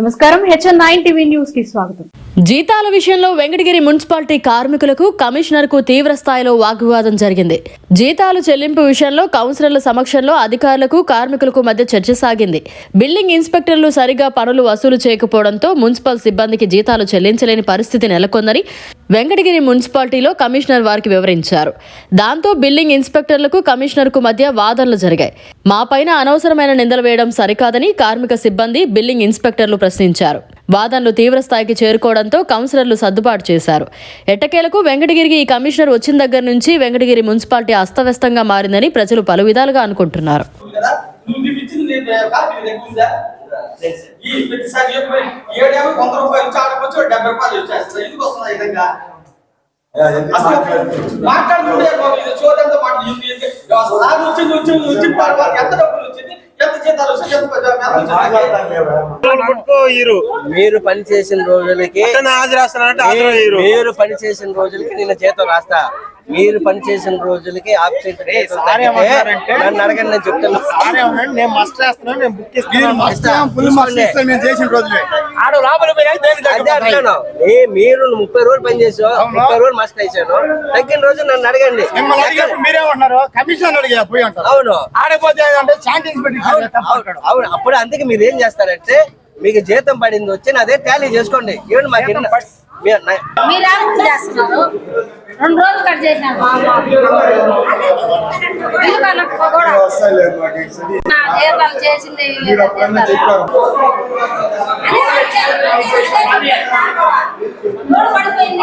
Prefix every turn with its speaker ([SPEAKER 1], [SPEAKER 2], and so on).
[SPEAKER 1] నమస్కారం. HN nine TV న్యూస్కి స్వాగతం.
[SPEAKER 2] జీతాల విషయంలో వెంకటగిరి మున్సిపాలిటీ కార్మికులకు కమిషనర్కు తీవ్ర స్థాయిలో వాగ్వివాదం జరిగింది. జీతాలు చెల్లింపు విషయంలో కౌన్సిలర్ల సమక్షంలో అధికారులకు కార్మికులకు మధ్య చర్చ సాగింది. బిల్డింగ్ ఇన్స్పెక్టర్లు సరిగా పనులు వసూలు చేయకపోవడంతో మున్సిపల్ సిబ్బందికి జీతాలు చెల్లించలేని పరిస్థితి నెలకొందని వెంకటగిరి మున్సిపాలిటీలో కమిషనర్ వారికి వివరించారు. దాంతో బిల్డింగ్ ఇన్స్పెక్టర్లకు కమిషనర్కు మధ్య వాదనలు జరిగాయి. మాపైన అనవసరమైన నిందలు వేయడం సరికాదని కార్మిక సిబ్బంది బిల్డింగ్ ఇన్స్పెక్టర్లు ప్రశ్నించారు. వాదనలు తీవ్రస్థాయికి చేరుకోవడంతో కౌన్సిలర్లు సర్దుబాటు చేశారు. ఎట్టకేలకు వెంకటగిరికి ఈ కమిషనర్ వచ్చిన దగ్గర నుంచి వెంకటగిరి మున్సిపాలిటీ అస్తవ్యస్తంగా మారిందని ప్రజలు పలు విధాలుగా అనుకుంటున్నారు.
[SPEAKER 3] నేను ఈ ప్రతిసారి చెప్పి. ఏడేమో వంద రూపాయలు డెబ్బై రూపాయలు వచ్చేస్తుంది. ఎందుకు వస్తుంది విధంగా? అసలు మాట్లాడుతుంటే చూడంతా మాట్లాడు సార్ వచ్చింది వచ్చింది వచ్చిన తర్వాత ఎంత డబ్బులు వచ్చింది ఎంత జీతాలు వచ్చి ఎంత ఎంత వచ్చింది?
[SPEAKER 4] మీరు పని చేసిన రోజులకి
[SPEAKER 5] హాజరేస్తానంటే హాజరు
[SPEAKER 4] మీరు- పని చేసిన రోజులకి నిన్న జీతం రాస్తా. మీరు పని చేసిన రోజులకి ఆబ్సెంట్
[SPEAKER 5] సార్ ఏమంటున్నారంటే-
[SPEAKER 4] నన్ను అడగండి నేను చెప్తున్నా.
[SPEAKER 5] సారే ఉన్నాడు, నేను మస్ట్ వేస్తున్నాను నేను బుక్
[SPEAKER 6] మీరు
[SPEAKER 4] ముప్పై రోజులు పని చేసావు ముప్పై రోజులు మస్ట్ వేసాను తగ్గిన రోజు నన్ను అడగండి.
[SPEAKER 6] మీరేమంటున్నారు కమిషన్
[SPEAKER 4] అవును.
[SPEAKER 6] ఆడపోతే అంటే చాంటింగ్స్ పెట్టి
[SPEAKER 4] అవును, అప్పుడు అందుకే మీరు ఏం చేస్తారంటే మీకు జీతం పడింది వచ్చి అదే టాలీ చేసుకోండి. ఏమండి మాకు మీరు
[SPEAKER 7] ఆలోచన చేస్తున్నారు రెండు రోజులు కట్ కూడా నా జీతాలు చేసింది పడిపోయింది.